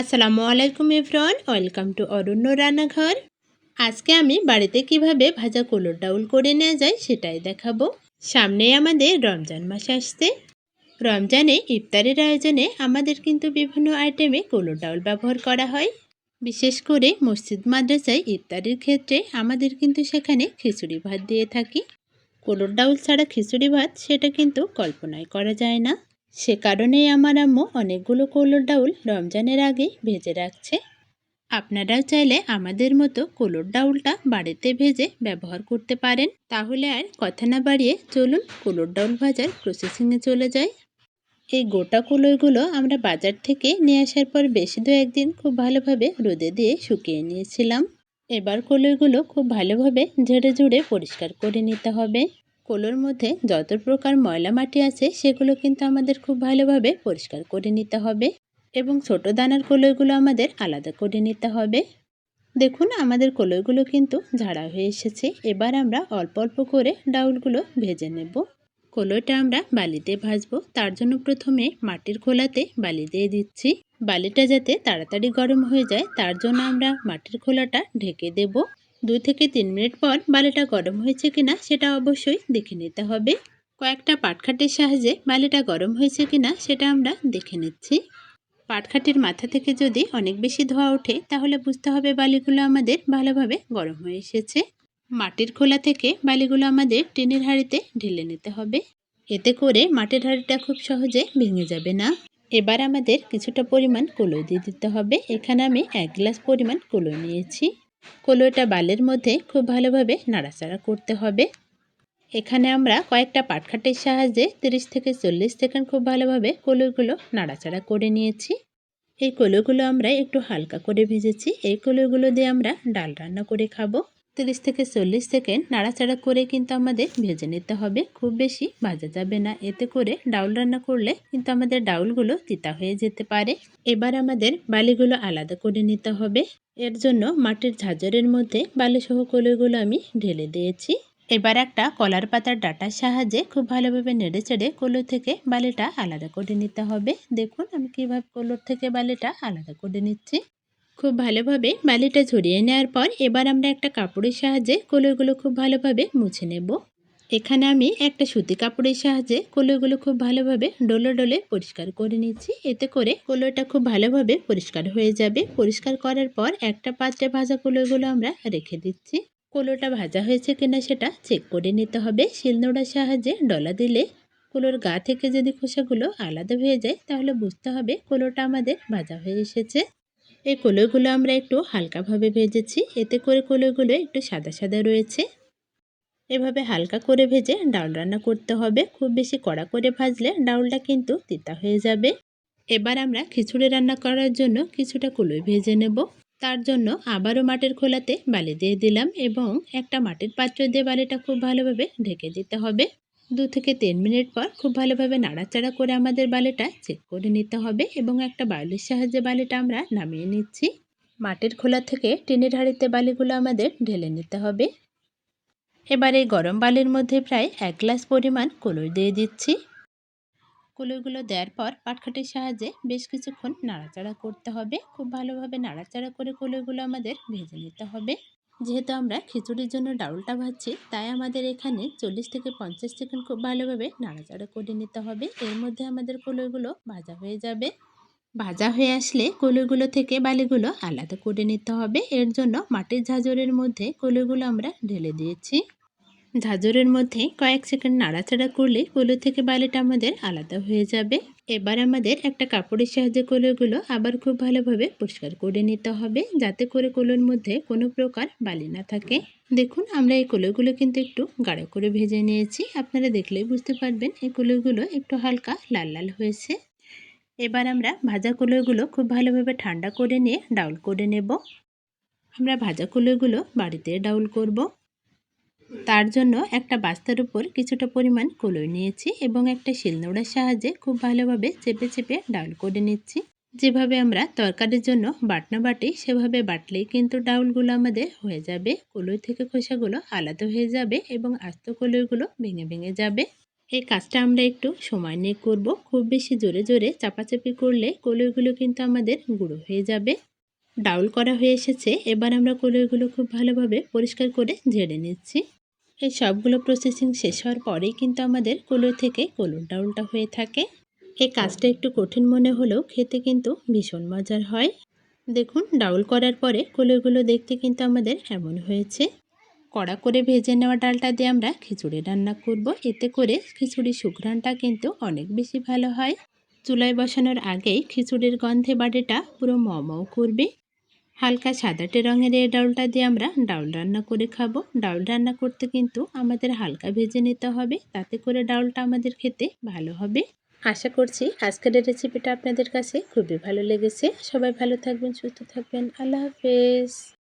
আসসালামু আলাইকুম everyone welcome to অরণ্য রান্নাঘর। আজকে আমি বাড়িতে কীভাবে ভাজা কলর ডাউল করে নেওয়া যায় সেটাই দেখাবো। সামনে আমাদের রমজান মাস আসছে। রমজানে ইফতারের আয়োজনে আমাদের কিন্তু বিভিন্ন আইটেমে কলর ডাউল ব্যবহার করা হয়। বিশেষ করে মসজিদ, মাদ্রাসায় ইফতারের ক্ষেত্রে আমাদের কিন্তু সেখানে খিচুড়ি ভাত দিয়ে থাকি। কলর ডাউল ছাড়া খিচুড়ি ভাত সেটা কিন্তু কল্পনায় করা যায় না। সে কারণেই আমার আম্মু অনেকগুলো কলর ডাউল রমজানের আগে ভেজে রাখছে। আপনারাও চাইলে আমাদের মতো কলর ডাউলটা বাড়িতে ভেজে ব্যবহার করতে পারেন। তাহলে আর কথা না বাড়িয়ে চলুন কলর ডাউল ভাজার প্রসেসিংয়ে চলে যাই। এই গোটা কলইগুলো আমরা বাজার থেকে নিয়ে আসার পর বেশি দু একদিন খুব ভালোভাবে রোদে দিয়ে শুকিয়ে নিয়েছিলাম। এবার কলইগুলো খুব ভালোভাবে ঝেড়ে ঝুড়ে পরিষ্কার করে নিতে হবে। কোলোর মধ্যে যত প্রকার ময়লা মাটি আছে, সেগুলো কিন্তু আমাদের খুব ভালোভাবে পরিষ্কার করে নিতে হবে এবং ছোট দানার কলইগুলো আমাদের আলাদা করে নিতে হবে। দেখুন, আমাদের কলইগুলো কিন্তু ঝাড়া হয়ে এসেছে। এবার আমরা অল্প অল্প করে ডাউলগুলো ভেজে নেব। কলইটা আমরা বালিতে ভাজবো। তার জন্য প্রথমে মাটির খোলাতে বালি দিয়ে দিচ্ছি। বালিটা যাতে তাড়াতাড়ি গরম হয়ে যায়, তার জন্য আমরা মাটির খোলাটা ঢেকে দেব। দুই থেকে তিন মিনিট পর বালিটা গরম হয়েছে কিনা সেটা অবশ্যই দেখে নিতে হবে। কয়েকটা পাটখাটির সাহায্যে বালিটা গরম হয়েছে কিনা সেটা আমরা দেখে নিচ্ছি। পাটখাটির মাথা থেকে যদি অনেক বেশি ধোয়া ওঠে, তাহলে বুঝতে হবে বালিগুলো আমাদের ভালোভাবে গরম হয়ে এসেছে। মাটির খোলা থেকে বালিগুলো আমাদের টিনের হাঁড়িতে ঢেলে নিতে হবে। এতে করে মাটির হাঁড়িটা খুব সহজে ভেঙে যাবে না। এবার আমাদের কিছুটা পরিমাণ কলই দিয়ে দিতে হবে। এখানে আমি এক গ্লাস পরিমাণ কলই নিয়েছি। কলইটা বালের মধ্যে খুব ভালোভাবে নাড়াচাড়া করতে হবে। এখানে আমরা কয়েকটা পাটখাটের সাহায্যে 30 থেকে চল্লিশ সেকেন্ড খুব ভালোভাবে কলইগুলো নাড়াচাড়া করে নিয়েছি। এই কলইগুলো আমরা একটু হালকা করে ভেজেছি। এই কলইগুলো দিয়ে আমরা ডাল রান্না করে খাব। তিরিশ থেকে চল্লিশ সেকেন্ড নাড়াচাড়া করে কিন্তু আমাদের ভেজে নিতে হবে। খুব বেশি ভাজা যাবে না। এতে করে ডাউল রান্না করলে কিন্তু আমাদের ডাউলগুলো তিতা হয়ে যেতে পারে। এবার আমাদের বালিগুলো আলাদা করে নিতে হবে। এর জন্য মাটির ঝাঁঝরের মধ্যে বালিসহ কলইগুলো আমি ঢেলে দিয়েছি। এবার একটা কলার পাতার ডাটার সাহায্যে খুব ভালোভাবে নেড়ে চেড়ে কলুর থেকে বালিটা আলাদা করে নিতে হবে। দেখুন, আমি কীভাবে কলুর থেকে বালিটা আলাদা করে নিচ্ছি। খুব ভালোভাবে বালিটা ঝরিয়ে নেওয়ার পর এবার আমরা একটা কাপড়ের সাহায্যে কলইগুলো খুব ভালোভাবে মুছে নেব। এখানে আমি একটা সুতি কাপড়ের সাহায্যে কলইগুলো খুব ভালোভাবে ডলে ডলে পরিষ্কার করে নিচ্ছি। এতে করে কলইটা খুব ভালোভাবে পরিষ্কার হয়ে যাবে। পরিষ্কার করার পর একটা পাত্রে ভাজা কলইগুলো আমরা রেখে দিচ্ছি। কলোটা ভাজা হয়েছে কিনা সেটা চেক করে নিতে হবে। শিলনোড়ার সাহায্যে ডলা দিলে কুলোর গা থেকে যদি খোসাগুলো আলাদা হয়ে যায় তাহলে বুঝতে হবে কুলোটা আমাদের ভাজা হয়ে এসেছে। এই কলইগুলো আমরা একটু হালকাভাবে ভেজেছি। এতে করে কলইগুলো একটু সাদা সাদা রয়েছে। এভাবে হালকা করে ভেজে ডাউল রান্না করতে হবে। খুব বেশি কড়া করে ভাজলে ডাউলটা কিন্তু তিতা হয়ে যাবে। এবার আমরা খিচুড়ি রান্না করার জন্য কিছুটা কলই ভেজে নেব। তার জন্য আবারও মাটির খোলাতে বালি দিয়ে দিলাম এবং একটা মাটির পাত্র দিয়ে বালিটা খুব ভালোভাবে ঢেকে দিতে হবে। দু থেকে তিন মিনিট পর খুব ভালোভাবে নাড়াচাড়া করে আমাদের বালিটা চেক করে নিতে হবে এবং একটা বালির সাহায্যে বালিটা আমরা নামিয়ে নিচ্ছি। মাটির খোলা থেকে টিনের হাঁড়িতে বালিগুলো আমাদের ঢেলে নিতে হবে। এবার গরম বালির মধ্যে প্রায় এক গ্লাস পরিমাণ কলই দিয়ে দিচ্ছি। কলইগুলো দেওয়ার পর পাটখাটির সাহায্যে বেশ কিছুক্ষণ নাড়াচাড়া করতে হবে। খুব ভালোভাবে নাড়াচাড়া করে কলইগুলো আমাদের ভেজে নিতে হবে। যেহেতু আমরা খিচুড়ির জন্য ডাউলটা ভাজছি, তাই আমাদের এখানে চল্লিশ থেকে পঞ্চাশ সেকেন্ড খুব ভালোভাবে নাড়াচাড়া করে নিতে হবে। এর মধ্যে আমাদের কলইগুলো ভাজা হয়ে যাবে। ভাজা হয়ে আসলে কলইগুলো থেকে বালিগুলো আলাদা করে নিতে হবে। এর জন্য মাটির ঝাঁঝরের মধ্যে কলইগুলো আমরা ঢেলে দিয়েছি। ঝাঁঝরের মধ্যে কয়েক সেকেন্ড নাড়াচাড়া করলে কলু থেকে বালিটা আমাদের আলাদা হয়ে যাবে। এবার আমাদের একটা কাপড়ের সাহায্যে কলুগুলো আবার খুব ভালোভাবে পরিষ্কার করে নিতে হবে, যাতে করে কলুর মধ্যে কোনো প্রকার বালি না থাকে। দেখুন, আমরা এই কলুগুলো কিন্তু একটু গাঢ় করে ভেজে নিয়েছি। আপনারা দেখলেই বুঝতে পারবেন, এই কলুগুলো একটু হালকা লাল লাল হয়েছে। এবার আমরা ভাজা কলুগুলো খুব ভালোভাবে ঠান্ডা করে নিয়ে ডাউল করে নেব। আমরা ভাজা কলুগুলো বাড়িতে ডাউল করব। তার জন্য একটা বাস্তার উপর কিছুটা পরিমাণ কলই নিয়েছি এবং একটা শিলনোড়ার সাহায্যে খুব ভালোভাবে চেপে চেপে ডাউল করে নিচ্ছি। যেভাবে আমরা তরকারির জন্য বাটনা বাটি, সেভাবে বাটলেই কিন্তু ডাউলগুলো আমাদের হয়ে যাবে। কলই থেকে খোসাগুলো আলাদা হয়ে যাবে এবং আস্ত কলইগুলো ভেঙে ভেঙে যাবে। এই কাজটা আমরা একটু সময় নিয়ে করব। খুব বেশি জোরে জোরে চাপাচাপি করলে কলইগুলো কিন্তু আমাদের গুঁড়ো হয়ে যাবে। ডাউল করা হয়ে এসেছে। এবার আমরা কলইগুলো খুব ভালোভাবে পরিষ্কার করে ঝেড়ে নিচ্ছি। এই সবগুলো প্রসেসিং শেষ হওয়ার পরেই কিন্তু আমাদের কলই থেকে কলুর ডাউলটা হয়ে থাকে। এই কাজটা একটু কঠিন মনে হলেও খেতে কিন্তু ভীষণ মজার হয়। দেখুন ডাউল করার পরে কলইগুলো দেখতে কিন্তু আমাদের এমন হয়েছে। কড়া করে ভেজে নেওয়া ডালটা দিয়ে আমরা খিচুড়ি রান্না করব। এতে করে খিচুড়ি সুঘ্রাণটা কিন্তু অনেক বেশি ভালো হয়। চুলায় বসানোর আগেই খিচুড়ির গন্ধে বাড়িটা পুরো মমও করবে। হালকা সাদাটে রঙের এই ডাউলটা দিয়ে আমরা ডাউল রান্না করে খাব। ডাউল রান্না করতে কিন্তু আমাদের হালকা ভেজে নিতে হবে। তাতে করে ডাউলটা আমাদের খেতে ভালো হবে। আশা করছি আজকের রেসিপিটা আপনাদের কাছে খুবই ভালো লেগেছে। সবাই ভালো থাকবেন, সুস্থ থাকবেন। আল্লাহ হাফেজ।